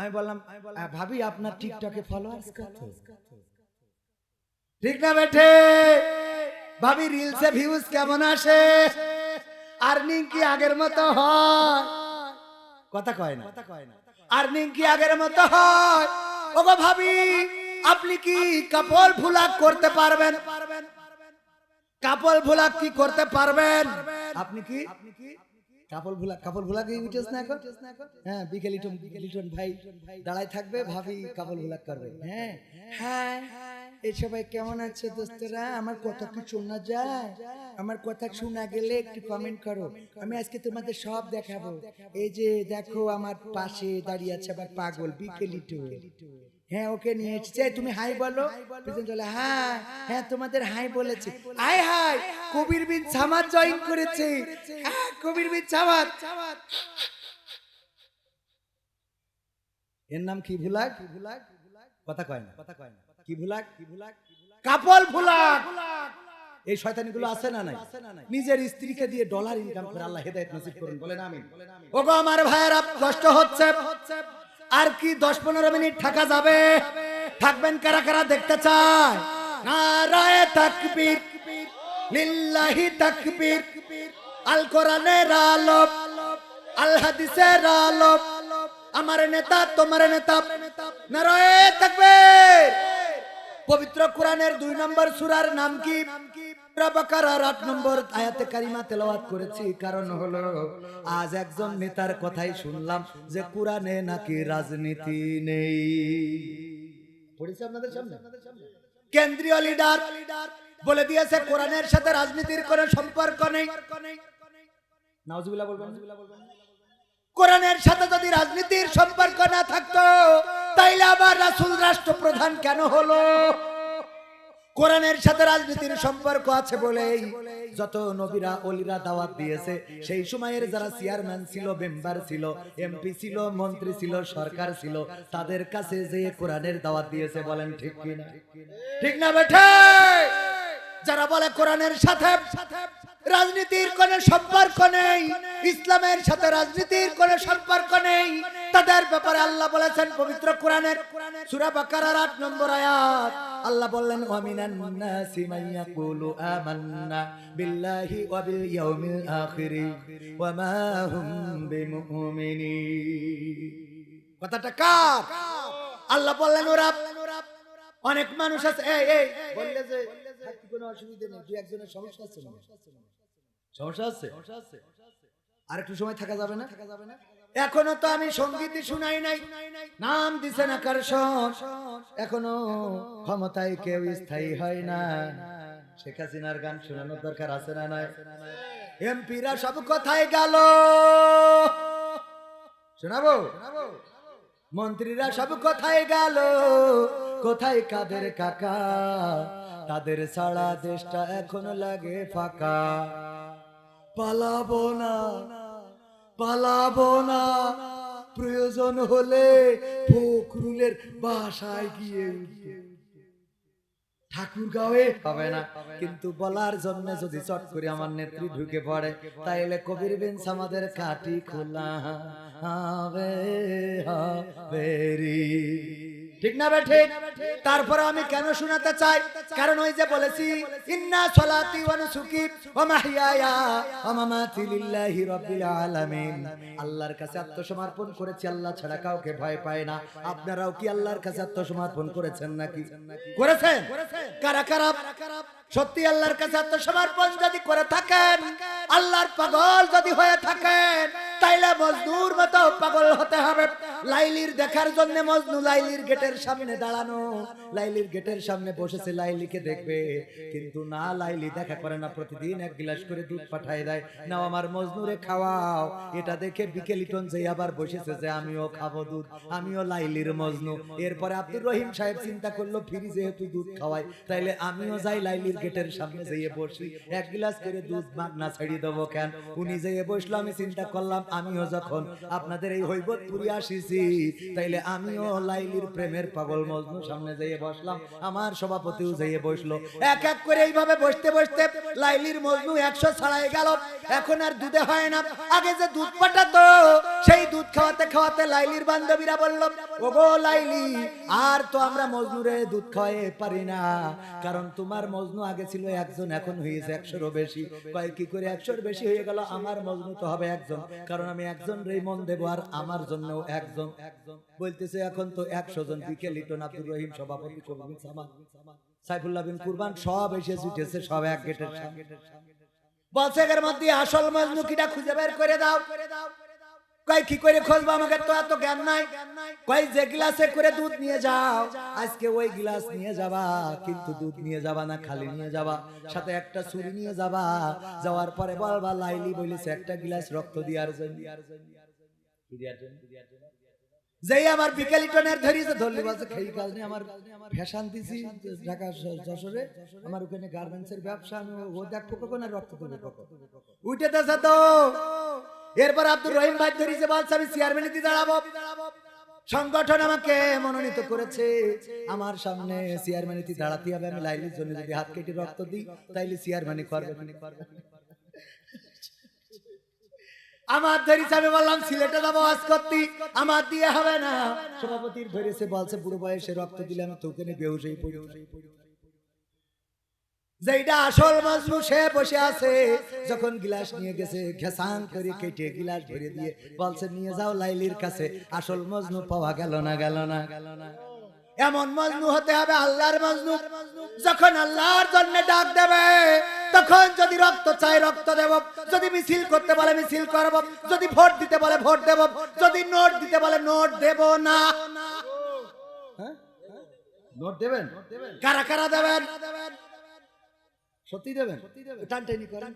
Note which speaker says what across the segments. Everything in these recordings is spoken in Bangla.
Speaker 1: আমি বললাম ভাবি আপনার টিকটকে ফলোয়ার্স কত ঠিক না বেঠে? ভাবি রিলসে ভিউজ কেমন আসে? আর্নিং কি আগের মতো হয়? কথা কয় না। আর্নিং কি আগের মতো হয়? ওগো ভাবি আপনি কি কাপড় ভুলাক করতে পারবেন? কাপড় ভুলাক কি করতে পারবেন? আপনি কি? কাপড় ভুলা কাপড় ভুলাকে উঠেছ না এখন? হ্যাঁ বিকেল লিটন লিটন ভাই দাঁড়ায় থাকবে ভাবি কাপড় ভুলাক করবে। হ্যাঁ। হ্যাঁ। এই সবাই কেমন আছে দোস্তরা? আমার কথা কি শোনা যায়? আমার কথা শোনা গেলে একটু কমেন্ট করো। আমি আজকে তোমাদের সব দেখাবো। এই যে দেখো আমার পাশে দাঁড়িয়ে আছে আবার পাগল বিকেল হ্যাঁ ওকে নিয়ে এসেছে। তুমি হাই বলো। হ্যাঁ হ্যাঁ তোমাদের হাই বলেছে। Hi hi Kabir bin Samad join করেছে। হ্যাঁ, কবির বিন সামাদ। এর নাম কি ভুলাক? কথা কয় না কথা কয় না। কি ভুলাক? কাপল ভুলাক! এই শয়তানিগুলো আছে না নাই? নিজের স্ত্রীকে দিয়ে ডলার ইনকাম করে আল্লাহ হেদায়েত নসিব করুন বলেন আমিন। ওগো আমার ভাইয়েরা কষ্ট হচ্ছে। আর কি দশ পনেরো মিনিট থাকা যাবে? থাকবেন কারা কারা দেখতে চায় নারায়ে তাকবীর লিল্লাহি তাকবীর আল কোরআনের আলো আল হাদিসের আলো আমার নেতা তোমার নেতা নারায়ে তাকবীর। পবিত্র কোরআনের দুই নম্বর সুরার নাম কি? করেছি। কারণ হলো, আজ একজন নেতার কথাই শুনলাম যে নাকি রাজনীতি নেই। কেন্দ্রীয় লিডার বলে দিয়েছে, কোরআনের সাথে রাজনীতির কোনো সম্পর্ক নেই। কোরআনের সাথে যদি রাজনীতির সম্পর্ক না থাকতো, তাইলে আবার রাসূল রাষ্ট্রপ্রধান কেন হলো? কোরআনের সাথে রাজনীতির সম্পর্ক আছে বলেই যত নবীরা, অলিরা দাওয়াত দিয়েছে, সেই সময়ের যারা চেয়ারম্যান ছিল, মেম্বার ছিল, এমপি ছিল, মন্ত্রী ছিল, সরকার ছিল, তাদের কাছে যে কোরআনের দাওয়াত দিয়েছে বলেন ঠিক কিনা? ঠিক না বেঠে? যারা বলে কোরআনের সাথে রাজনীতির কোনো সম্পর্ক নেই, ইসলামের সাথে রাজনীতির কোনো সম্পর্ক নেই। তাদের ব্যাপারে আল্লাহ বলেছেন পবিত্র কোরআনের সূরা বাকারার 8 নম্বর আয়াত। আল্লাহ বললেন, ওয়ামিনান নাসি মান ইয়াকুলু আমান্না বিল্লাহি ওয়া বিল ইয়াউমিল আখির ওয়া মা হুম বিমুমিনিন। কথাটা কার? আল্লাহ বললেন, ওরা অনেক মানুষ আছে। এই এই, বললে যে কোনো অসুবিধা নেই দুই একজনের সমস্যা আছে সমস্যা আছে? আর একটু সময় থাকা যাবে না? থাকা যাবে না। এখনও তো আমি সংগীত শুনাই নাই। নাম দিছে না কারশন এখনও ক্ষমতায় কেউ স্থায়ী হয় না। শেখ হাসিনার গান শোনানোর দরকার আছে না নাই? এমপিরা সব কোথায় গেল। শোনাবো? মন্ত্রীরা সব কোথায় গেল। কোথায় কাদের কাকা তাদের ছাড়া দেশটা এখন লাগে ফাঁকা পালাবো না পালাবো না প্রয়োজন হলে ফখরুলের বাসায় গিয়ে উঠবো। ঠাকুরগাঁওয়ে হবে না, কিন্তু বলার জন্য যদি চট করে আমার নেত্রী ঢুকে পড়ে, তাইলে কবির বিনস আমাদের কাটি খোলা হবে হবে রে। ঠিক না বে ঠিক? তারপরে আমি কেন শোনাতে চাই? কারণ ওই যে বলেছি, ইন্না সলাতি ওয়া নুসুকি ওয়া মাহইয়ায়া ওয়া মামাতি লিল্লাহি রাব্বিল আলামিন। আল্লাহর কাছে আত্মসমর্পণ করেছি, আল্লাহ ছাড়া কাউকে ভয় পায় না। আপনারাও কি আল্লাহর কাছে আত্মসমর্পণ করেছেন নাকি? করেছেন? কারা কারা? সত্যি আল্লাহর কাছে আত্মসমর্পণ যদি করে থাকেন, আল্লাহর পাগল যদি হয়ে থাকেন, তাইলে মজদুর মতো পাগল হতে হবে। লাইলির দেখার জন্য মজনু লাইলির গেটের সামনে দাঁড়ানো। লাইলির গেটের সামনে বসেছে, লাইলিকে দেখবে। কিন্তু না, লাইলি দেখা করে না, প্রতিদিন এক গিলাস করে দুধ পাঠায় দেয়। নাও আমার মজনুরে খাওয়াও। এটা দেখে বিকেলিটন যে আবার বসেছে যে, আমিও খাব দুধ, আমিও লাইলির মজনু। এরপরে আব্দুর রহিম সাহেব চিন্তা করল ফিরি যেহেতু দুধ খাওয়াই, তাইলে আমিও যাই লাইলির গেটের সামনে যেয়ে বসি। এক গিলাস করে দুধ মাগনা ছাড়িয়ে দেবো কেন? উনি যেয়ে বসল, আমি চিন্তা করলাম, আমিও যখন আপনাদের এই হৈবতপুরি আসি আসিছি তাইলে আমিও লাইলির প্রেমের পাগল মজনু সামনে যাইয়ে বসলাম। আমার সভাপতিও যাইয়ে বসল। এক এক করে এইভাবে বসতে বসতে লাইলির মজনু একশো ছাড়াই গেল। এখন আর দুধে হয় না। আগে যে দুধ পাঠাতো, সেই দুধ খাওয়াতে খাওয়াতে লাইলির বান্ধবীরা বলল, ওগো লাইলি আর তো আমরা মজনুরে দুধ খাওয়াই পারি না। কারণ তোমার মজনু আগে ছিল একজন, এখন হয়েছে একশোরও বেশি। কয়, কি করে একশোর বেশি হয়ে গেল? আমার মজনু তো হবে একজন। কারণ আমি একজন রেই মন দেবো আর আমার জন্য একজন। একজন বলতেছে, এখন তো একশো জন বিকে লিটন আব্দুর রহিম, সভাপতি সভাপতি সামান, সাইফুল্লাহ বিন কুরবান, সব এসে জুটেছে সব এক গেটের সামনে। বলছে এর মধ্যে আসল মজনু কিটা খুঁজে বের করে দাও করে দাও। কয়, কি করে খুঁজবো আমাকে তো এত জ্ঞান নাই। কয়, যে গ্লাসে করে দুধ নিয়ে যাও। আজকে ওই গ্লাস নিয়ে যাবা, কিন্তু দুধ নিয়ে যাবা না, খালি নিয়ে যাবা। সাথে একটা ছুরি নিয়ে যাবা। যাওয়ার পরে বলবা, লাইলি বলেছে, একটা গ্লাস রক্ত দিয়ার জন্য। যেই আমার বিকেলি টনের ধরিছে ধরলি, বলছে খেই কাজ আমার ফ্যাশন দিছি ঢাকা যশোরে। আমার ওখানে গার্মেন্টস এর ব্যবসা, আমি ও- দেখব কখন আর রক্ত দেবে কখন উঠে দেছে তো এরপর আব্দুর রহিম ভাই ধরিছে বলছে, আমি চেয়ারম্যানিতে দাঁড়াবো? সংগঠন আমাকে মনোনীত করেছে। আমার সামনে চেয়ারম্যানিতে দাঁড়াতে হবে? আমি লাইলির জন্য যদি হাত কেটে রক্ত দিই, তাইলে চেয়ারম্যানি করবে। আমার ধরিছে আমি বললাম, সিলেটে যাব আজ করতে, আমার দিয়ে হবে না। সভাপতির ধরেছে বলছে, বুড়ো বয়সে রক্ত দিলে আমি তোকে বেহুশ হয়ে পড়ি। যেটা আসল মজনু সে বসে আছে যখন গিলাস নিয়ে গেছে ঘেসাং করে কেটে গিলাস ভরে দিয়ে বলছে নিয়ে যাও লাইলির কাছে আসল মজনু পাওয়া গেল না গেল না। গেল না এমন মজনু হতে হবে আল্লাহর মজনু যখন আল্লাহর জন্য ডাক দেবে তখন যদি রক্ত চাই রক্ত দেব। যদি মিছিল করতে বলে মিছিল করব। যদি ভোট দিতে বলে ভোট দেব। যদি নোট দিতে বলে নোট দেব না। হ্যাঁ? নোট দেবেন? কারা কারা দেবেন? সত্যি দেবেন? টানটানি করেন।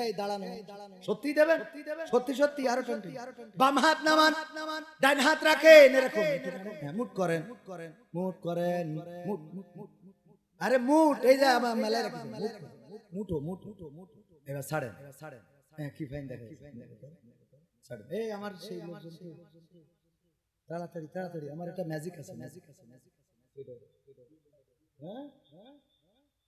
Speaker 1: এই দাঁড়ানো। সত্যি দেবেন? সত্যি সত্যি আরও টানটানি। বাম হাত নামান। ডান হাত রাখেন এরকম। হ্যাঁ, মুট করেন। মুট করেন। মুট করেন। মুট মুট মুট আরে মুট এই যে আমার মেলায় রাখি মুটো মুট মুটো। মুট এবার ছাড়েন। ছাড়েন। হ্যাঁ কি ফাইন দেখে ছাড়েন। এই আমার সেই তাড়াতাড়ি তাড়াতাড়ি। আমার একটা ম্যাজিক আছে ম্যাজিক আছে ম্যাজিক হ্যাঁ হ্যাঁ? কই?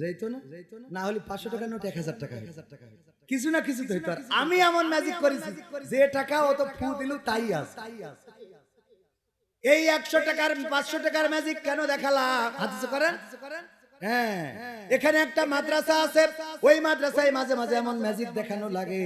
Speaker 1: যেত না? না? হলে পাঁচশো টাকার নোট এক হাজার টাকা হাজার টাকা কিছু না কিছু তো আর আমি এমন ম্যাজিক করেছি। যে টাকা অত ফু দিল তাই আছে। এই একশো টাকার পাঁচশো টাকার ম্যাজিক কেন দেখালাম করেন? হ্যাঁ। এখানে একটা মাদ্রাসা আছে। ওই মাদ্রাসায় মাঝে মাঝে এমন ম্যাজিক দেখানো লাগে।